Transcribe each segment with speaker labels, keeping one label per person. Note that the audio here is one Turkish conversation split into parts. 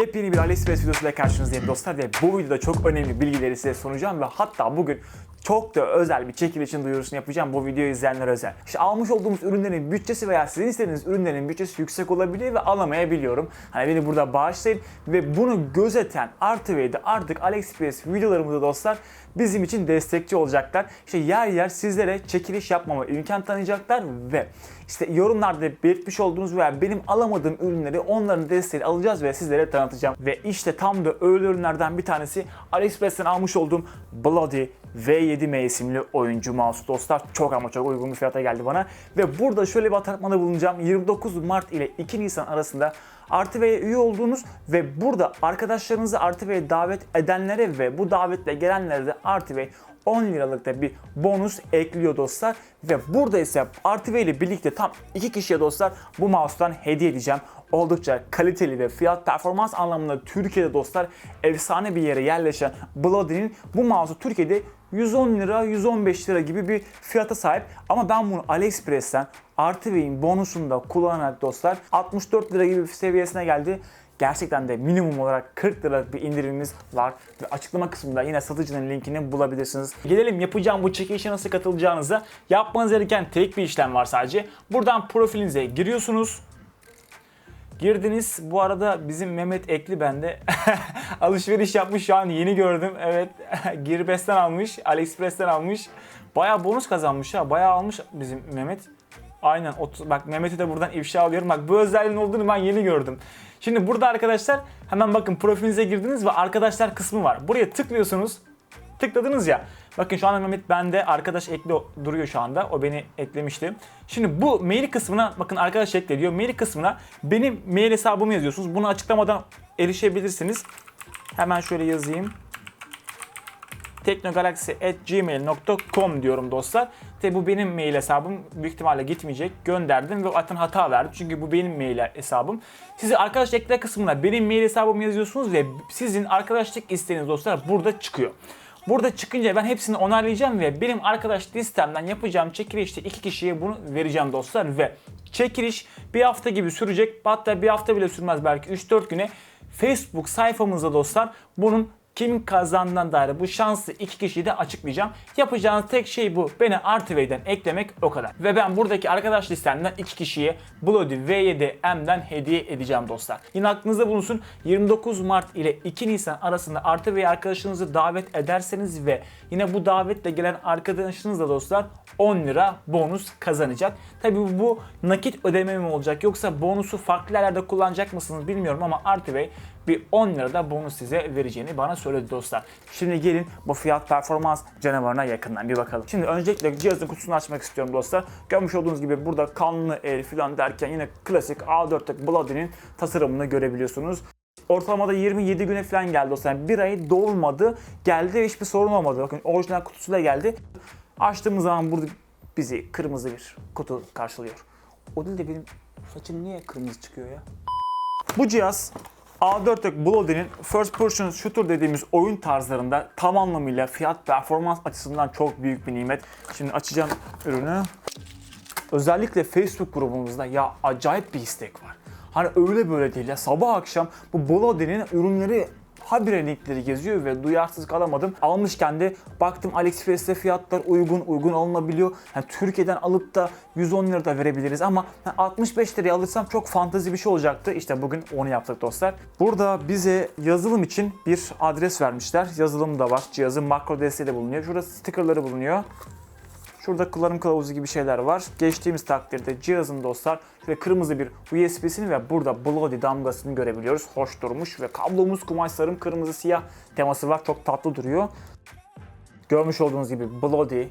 Speaker 1: Yepyeni bir AliExpress videosuyla karşınızdayım dostlar ve bu videoda çok önemli bilgileri size sunacağım ve hatta bugün çok da özel bir çekilişin duyurusunu yapacağım bu videoyu izleyenler özel. İşte almış olduğumuz ürünlerin bütçesi veya sizin istediğiniz ürünlerin bütçesi yüksek olabiliyor ve alamayabiliyorum. Hani beni burada bağışlayın ve bunu gözeten Artı ve de artık AliExpress videolarımızda dostlar bizim için destekçi olacaklar. İşte yer yer sizlere çekiliş yapmama imkan tanıyacaklar ve işte yorumlarda belirtmiş olduğunuz veya benim alamadığım ürünleri onların desteğiyle alacağız ve sizlere tanıtacağım. Ve işte tam da öyle ürünlerden bir tanesi AliExpress'ten almış olduğum Bloody V7M isimli oyuncu mouse dostlar. Çok ama çok uygun bir fiyata geldi bana. Ve burada şöyle bir hatırlatmada bulunacağım. 29 Mart ile 2 Nisan arasında Artı V'ye üye olduğunuz ve burada arkadaşlarınızı Artı V'ye davet edenlere ve bu davetle gelenlere de Artı V 10 liralık da bir bonus ekliyor dostlar. Ve burada ise Artı ile birlikte tam iki kişiye dostlar bu mouse'dan hediye edeceğim. Oldukça kaliteli ve fiyat performans anlamında Türkiye'de dostlar efsane bir yere yerleşen Bloody'nin bu mouse'u Türkiye'de 110 lira 115 lira gibi bir fiyata sahip. Ama ben bunu AliExpress'ten Artı V'in bonusunu da kullanarak dostlar 64 lira gibi bir seviyesine geldi gerçekten de minimum olarak 40 liralık bir indirimimiz var ve açıklama kısmında yine satıcının linkini bulabilirsiniz. Gelelim yapacağım bu çekilişe nasıl katılacağınıza. Yapmanız gereken tek bir işlem var sadece. Buradan profilinize giriyorsunuz. Girdiniz. Bu arada bizim Mehmet Ekli bende alışveriş yapmış şu an yeni gördüm. Evet Girbest'ten almış, AliExpress'ten almış. Bayağı bonus kazanmış ha. Bayağı almış bizim Mehmet. Aynen. Bak Mehmet'i de buradan ifşa alıyorum. Bak bu özelliğin olduğunu ben yeni gördüm. Şimdi burada arkadaşlar hemen bakın profilinize girdiniz ve arkadaşlar kısmı var. Buraya tıklıyorsunuz. Tıkladınız ya. Bakın şu anda Mehmet bende arkadaş ekli duruyor şu anda. O beni eklemişti. Şimdi bu mail kısmına bakın arkadaş ekle diyor. Mail kısmına benim mail hesabımı yazıyorsunuz. Bunu açıklamadan erişebilirsiniz. Hemen şöyle yazayım teknogalaxy.gmail.com diyorum dostlar. Tabi bu benim mail hesabım. Büyük ihtimalle gitmeyecek. Gönderdim ve zaten hata verdi. Çünkü bu benim mail hesabım. Sizi arkadaş ekle kısmına benim mail hesabımı yazıyorsunuz ve sizin arkadaşlık isteğiniz dostlar burada çıkıyor. Burada çıkınca ben hepsini onaylayacağım ve benim arkadaş listemden yapacağım çekilişte iki kişiye bunu vereceğim dostlar ve çekiliş bir hafta gibi sürecek. Hatta bir hafta bile sürmez belki 3-4 güne Facebook sayfamızda dostlar bunun kim kazandığından dair bu şanslı iki kişiyi de açıklayacağım. Yapacağınız tek şey bu. Beni Artivey'den eklemek o kadar. Ve ben buradaki arkadaş listemden iki kişiye Bloody V7M'den hediye edeceğim dostlar. Yine aklınızda bulunsun 29 Mart ile 2 Nisan arasında Artivey arkadaşınızı davet ederseniz ve yine bu davetle gelen arkadaşınızla dostlar 10 lira bonus kazanacak. Tabii bu nakit ödeme mi olacak yoksa bonusu farklı yerlerde kullanacak mısınız bilmiyorum ama Artivey bir 10 lira da bonus size vereceğini bana söyledi dostlar. Şimdi gelin bu fiyat performans canavarına yakından bir bakalım. Şimdi öncelikle cihazın kutusunu açmak istiyorum dostlar. Görmüş olduğunuz gibi burada kanlı el falan derken yine klasik A4'tek Bloody'nin tasarımını görebiliyorsunuz. Ortalamada 27 güne falan geldi dostlar. Yani bir ay dolmadı, geldi ve hiçbir sorun olmadı. Bakın orijinal kutusuyla geldi. Açtığımız zaman burada bizi kırmızı bir kutu karşılıyor. O değil de benim saçım niye kırmızı çıkıyor ya? Bu cihaz A4'teki Bloody'nin first person shooter dediğimiz oyun tarzlarında tam anlamıyla fiyat performans açısından çok büyük bir nimet. Şimdi açacağım ürünü. Özellikle Facebook grubumuzda ya acayip bir istek var. Hani öyle böyle değil ya sabah akşam bu Bloody'nin ürünleri habire linkleri geziyor ve duyarsız kalamadım. Almışken de baktım AliExpress'te fiyatlar uygun, uygun alınabiliyor. Yani Türkiye'den alıp da 110 lira da verebiliriz ama ben 65 liraya alırsam çok fantazi bir şey olacaktı. İşte bugün onu yaptık dostlar. Burada bize yazılım için bir adres vermişler. Yazılım da var. Cihazın makro desteği de bulunuyor. Şurada stickerları bulunuyor. Şurada kullanım kılavuzu gibi şeyler var. Geçtiğimiz takdirde cihazın dostlar şöyle kırmızı bir USB'sini ve burada Bloody damgasını görebiliyoruz. Hoş durmuş ve kablomuz kumaş sarım kırmızı siyah teması var. Çok tatlı duruyor. Görmüş olduğunuz gibi Bloody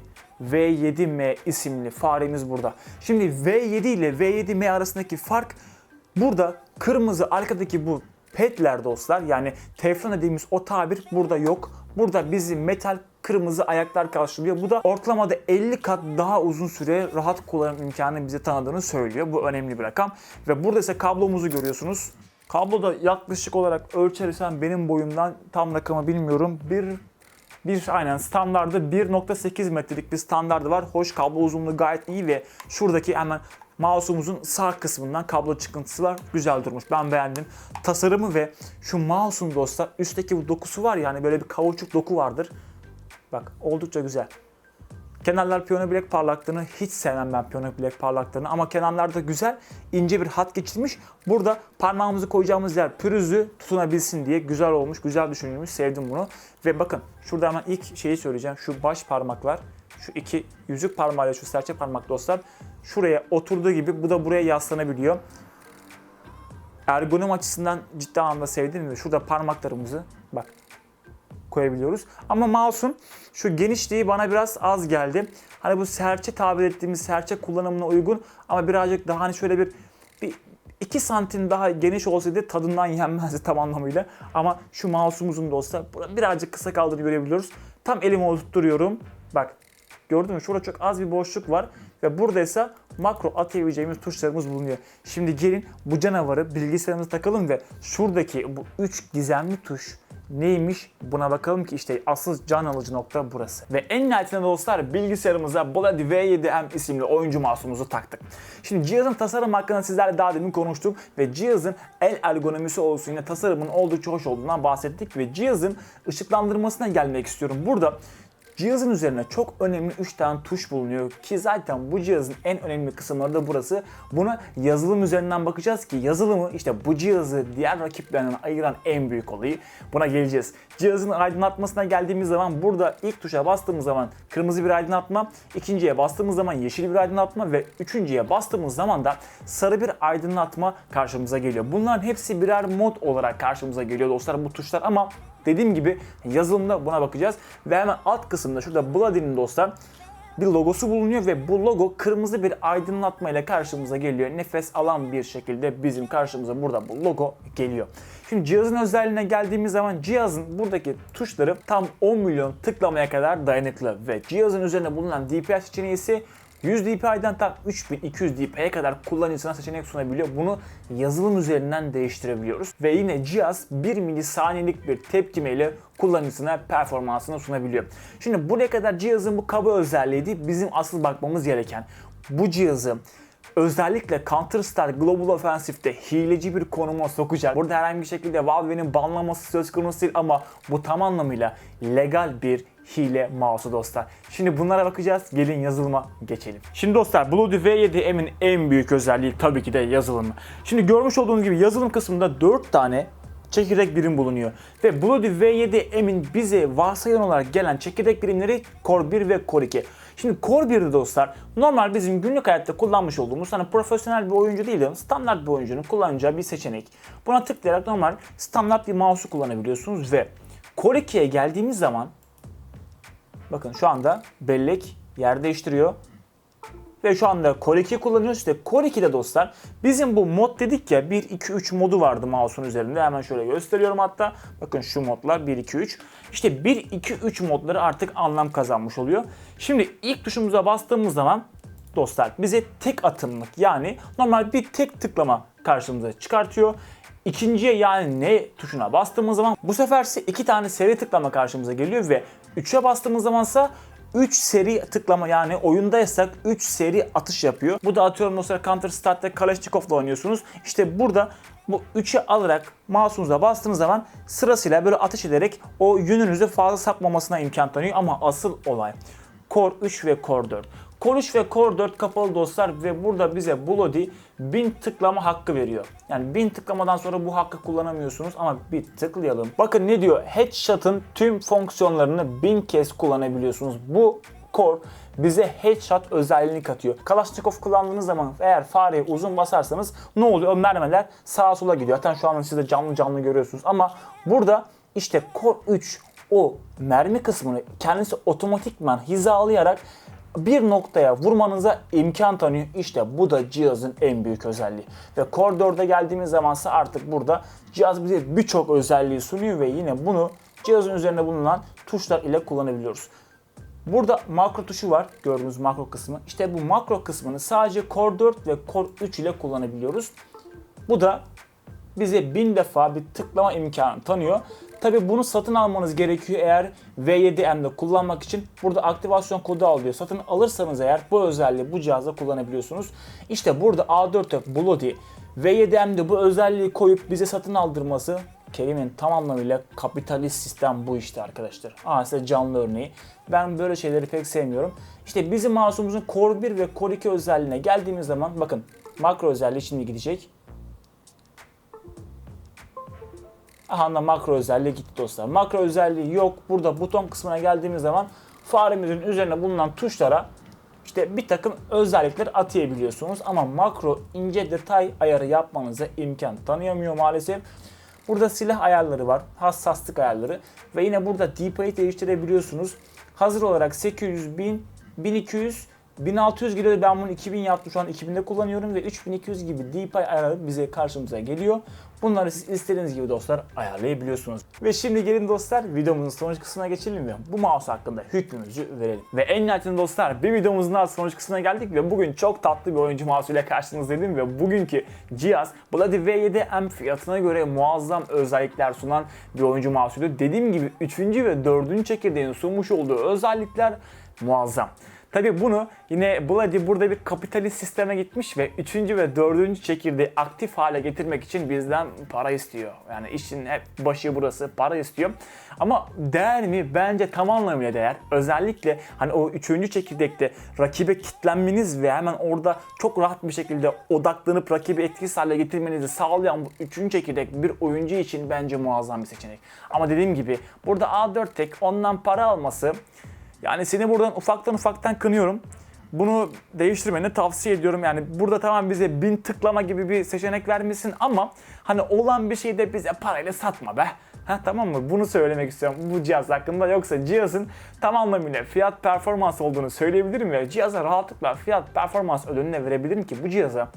Speaker 1: V7M isimli faremiz burada. Şimdi V7 ile V7M arasındaki fark burada kırmızı arkadaki bu petler dostlar yani teflon dediğimiz o tabir burada yok. Burada bizi metal kırmızı ayaklar karşılıyor. Bu da ortalamada 50 kat daha uzun süre rahat kullanım imkanı bize tanıdığını söylüyor. Bu önemli bir rakam. Ve burada ise kablomuzu görüyorsunuz. Kabloda yaklaşık olarak ölçersem benim boyumdan tam rakamı bilmiyorum. Bir bir aynen standardı 1.8 metrelik bir standardı var. Hoş kablo uzunluğu gayet iyi ve şuradaki hemen mouse'umuzun sağ kısmından kablo çıkıntısı var. Güzel durmuş. Ben beğendim. Tasarımı ve şu mouse'un dostlar üstteki bu dokusu var yani böyle bir kauçuk doku vardır. Bak oldukça güzel. Kenarlar piyano bilek parlaklığını hiç sevmem ben piyano bilek parlaklığını ama kenarlarda güzel ince bir hat geçilmiş. Burada parmağımızı koyacağımız yer pürüzlü tutunabilsin diye güzel olmuş, güzel düşünülmüş. Sevdim bunu. Ve bakın şurada hemen ilk şeyi söyleyeceğim. Şu baş parmaklar, şu iki yüzük parmağıyla şu serçe parmak dostlar şuraya oturduğu gibi bu da buraya yaslanabiliyor. Ergonom açısından ciddi anlamda sevdim şurada parmaklarımızı bak koyabiliyoruz. Ama mouse'un şu genişliği bana biraz az geldi. Hani bu serçe tabir ettiğimiz serçe kullanımına uygun ama birazcık daha hani şöyle bir bir 2 santim daha geniş olsaydı tadından yenmezdi tam anlamıyla. Ama şu mouse'umuzun da olsa birazcık kısa kaldığını görebiliyoruz. Tam elime oturtuyorum. Bak gördün mü? Şurada çok az bir boşluk var. Ve burada ise makro atayabileceğimiz tuşlarımız bulunuyor. Şimdi gelin bu canavarı bilgisayarımıza takalım ve şuradaki bu 3 gizemli tuş neymiş buna bakalım ki işte asıl can alıcı nokta burası. Ve en nihayetinde dostlar bilgisayarımıza Bloody V7M isimli oyuncu mouse'umuzu taktık. Şimdi cihazın tasarım hakkında sizlerle daha demin konuştuk ve cihazın el ergonomisi olsun yine tasarımın oldukça hoş olduğundan bahsettik ve cihazın ışıklandırmasına gelmek istiyorum. Burada Cihazın üzerine çok önemli 3 tane tuş bulunuyor ki zaten bu cihazın en önemli kısımları da burası. Buna yazılım üzerinden bakacağız ki yazılımı işte bu cihazı diğer rakiplerinden ayıran en büyük olayı. Buna geleceğiz. Cihazın aydınlatmasına geldiğimiz zaman burada ilk tuşa bastığımız zaman kırmızı bir aydınlatma, ikinciye bastığımız zaman yeşil bir aydınlatma ve üçüncüye bastığımız zaman da sarı bir aydınlatma karşımıza geliyor. Bunların hepsi birer mod olarak karşımıza geliyor dostlar bu tuşlar ama Dediğim gibi yazılımda buna bakacağız. Ve hemen alt kısımda şurada Bloody'nin dostlar bir logosu bulunuyor ve bu logo kırmızı bir aydınlatma ile karşımıza geliyor. Nefes alan bir şekilde bizim karşımıza burada bu logo geliyor. Şimdi cihazın özelliğine geldiğimiz zaman cihazın buradaki tuşları tam 10 milyon tıklamaya kadar dayanıklı ve cihazın üzerinde bulunan DPI seçeneği ise 100 dpi'den tam 3200 dpi'ye kadar kullanıcısına seçenek sunabiliyor. Bunu yazılım üzerinden değiştirebiliyoruz. Ve yine cihaz 1 milisaniyelik bir tepkimeyle kullanıcısına performansını sunabiliyor. Şimdi buraya kadar cihazın bu kaba özelliği değil, bizim asıl bakmamız gereken bu cihazı özellikle Counter Strike Global Offensive'de hileci bir konuma sokacak. Burada herhangi bir şekilde Valve'nin banlaması söz konusu değil ama bu tam anlamıyla legal bir hile mouse'u dostlar. Şimdi bunlara bakacağız. Gelin yazılıma geçelim. Şimdi dostlar Bloody V7M'in en büyük özelliği tabii ki de yazılımı. Şimdi görmüş olduğunuz gibi yazılım kısmında 4 tane çekirdek birim bulunuyor. Ve Bloody V7M'in bize varsayılan olarak gelen çekirdek birimleri Core 1 ve Core 2. Şimdi Core 1'de dostlar normal bizim günlük hayatta kullanmış olduğumuz hani profesyonel bir oyuncu değil de standart bir oyuncunun kullanacağı bir seçenek. Buna tıklayarak normal standart bir mouse'u kullanabiliyorsunuz ve Core 2'ye geldiğimiz zaman bakın şu anda bellek yer değiştiriyor. Ve şu anda Core 2 kullanıyoruz. İşte Core 2'de dostlar bizim bu mod dedik ya 1, 2, 3 modu vardı mouse'un üzerinde. Hemen şöyle gösteriyorum hatta. Bakın şu modlar 1, 2, 3. İşte 1, 2, 3 modları artık anlam kazanmış oluyor. Şimdi ilk tuşumuza bastığımız zaman dostlar bize tek atımlık yani normal bir tek tıklama karşımıza çıkartıyor. İkinciye yani ne tuşuna bastığımız zaman bu sefer ise iki tane seri tıklama karşımıza geliyor ve 3'e bastığımız zamansa 3 seri tıklama yani oyundaysak 3 seri atış yapıyor. Bu da atıyorum mesela Counter Strike'da Kalashnikov'la oynuyorsunuz. İşte burada bu 3'e alarak mouse'unuza bastığınız zaman sırasıyla böyle atış ederek o yönünüzü fazla sapmamasına imkan tanıyor. Ama asıl olay Core 3 ve Core 4. Core 3 ve Core 4 kapalı dostlar ve burada bize Bloody 1000 tıklama hakkı veriyor. Yani 1000 tıklamadan sonra bu hakkı kullanamıyorsunuz ama bir tıklayalım. Bakın ne diyor? Headshot'ın tüm fonksiyonlarını 1000 kez kullanabiliyorsunuz. Bu Core bize headshot özelliğini katıyor. Kalashnikov kullandığınız zaman eğer fareye uzun basarsanız ne oluyor? O mermiler sağa sola gidiyor. Zaten şu an siz de canlı canlı görüyorsunuz. Ama burada işte Core 3 o mermi kısmını kendisi otomatikman hizalayarak bir noktaya vurmanıza imkan tanıyor. İşte bu da cihazın en büyük özelliği. Ve Core 4'e geldiğimiz zamansa artık burada cihaz bize birçok özelliği sunuyor ve yine bunu cihazın üzerinde bulunan tuşlar ile kullanabiliyoruz. Burada makro tuşu var gördüğünüz makro kısmı. İşte bu makro kısmını sadece Core 4 ve Core 3 ile kullanabiliyoruz. Bu da bize bin defa bir tıklama imkanı tanıyor. Tabi bunu satın almanız gerekiyor eğer V7M'de kullanmak için. Burada aktivasyon kodu alıyor. Satın alırsanız eğer bu özelliği bu cihazda kullanabiliyorsunuz. İşte burada A4 Bloody V7M'de bu özelliği koyup bize satın aldırması kelimenin tam anlamıyla kapitalist sistem bu işte arkadaşlar. Aa size canlı örneği. Ben böyle şeyleri pek sevmiyorum. İşte bizim mouse'umuzun Core 1 ve Core 2 özelliğine geldiğimiz zaman bakın makro özelliği şimdi gidecek. Aha makro özelliği gitti dostlar. Makro özelliği yok. Burada buton kısmına geldiğimiz zaman faremizin üzerine bulunan tuşlara işte bir takım özellikler atayabiliyorsunuz. Ama makro ince detay ayarı yapmanıza imkan tanıyamıyor maalesef. Burada silah ayarları var, hassaslık ayarları ve yine burada DPI'yi değiştirebiliyorsunuz. Hazır olarak 800, 1000, 1200, 1600 gibi ben bunu 2000 yaptım şu an 2000'de kullanıyorum ve 3200 gibi DPI ayarları bize karşımıza geliyor. Bunları siz istediğiniz gibi dostlar ayarlayabiliyorsunuz. Ve şimdi gelin dostlar videomuzun sonuç kısmına geçelim ve bu mouse hakkında hükmümüzü verelim. Ve en nihayetinde dostlar bir videomuzun daha sonuç kısmına geldik ve bugün çok tatlı bir oyuncu mouse ile karşınızdaydım ve bugünkü cihaz Bloody V7M fiyatına göre muazzam özellikler sunan bir oyuncu mouse'uydu. Dediğim gibi 3. ve 4. çekirdeğin sunmuş olduğu özellikler muazzam. Tabi bunu yine Bloody burada bir kapitalist sisteme gitmiş ve 3. ve 4. çekirdeği aktif hale getirmek için bizden para istiyor. Yani işin hep başı burası para istiyor. Ama değer mi? Bence tam anlamıyla değer. Özellikle hani o 3. çekirdekte rakibe kitlenmeniz ve hemen orada çok rahat bir şekilde odaklanıp rakibi etkisiz hale getirmenizi sağlayan bu 3. çekirdek bir oyuncu için bence muazzam bir seçenek. Ama dediğim gibi burada A4 tek ondan para alması yani seni buradan ufaktan ufaktan kınıyorum. Bunu değiştirmeni tavsiye ediyorum. Yani burada tamam bize bin tıklama gibi bir seçenek vermişsin ama hani olan bir şeyi de bize parayla satma be. Ha tamam mı? Bunu söylemek istiyorum bu cihaz hakkında. Yoksa cihazın tam anlamıyla fiyat performans olduğunu söyleyebilirim ve cihaza rahatlıkla fiyat performans ödülünü verebilirim ki bu cihaza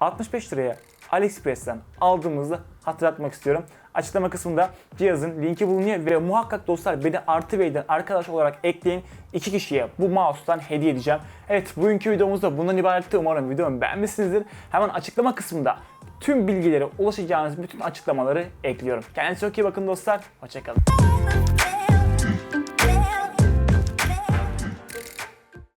Speaker 1: 65 liraya AliExpress'ten aldığımızda hatırlatmak istiyorum. Açıklama kısmında cihazın linki bulunuyor ve muhakkak dostlar beni Artı Bey'den arkadaş olarak ekleyin. iki kişiye bu mouse'dan hediye edeceğim. Evet bugünkü videomuzda bundan ibaretti. Umarım videomu beğenmişsinizdir. Hemen açıklama kısmında tüm bilgilere ulaşacağınız bütün açıklamaları ekliyorum. Kendinize çok iyi bakın dostlar. Hoşçakalın.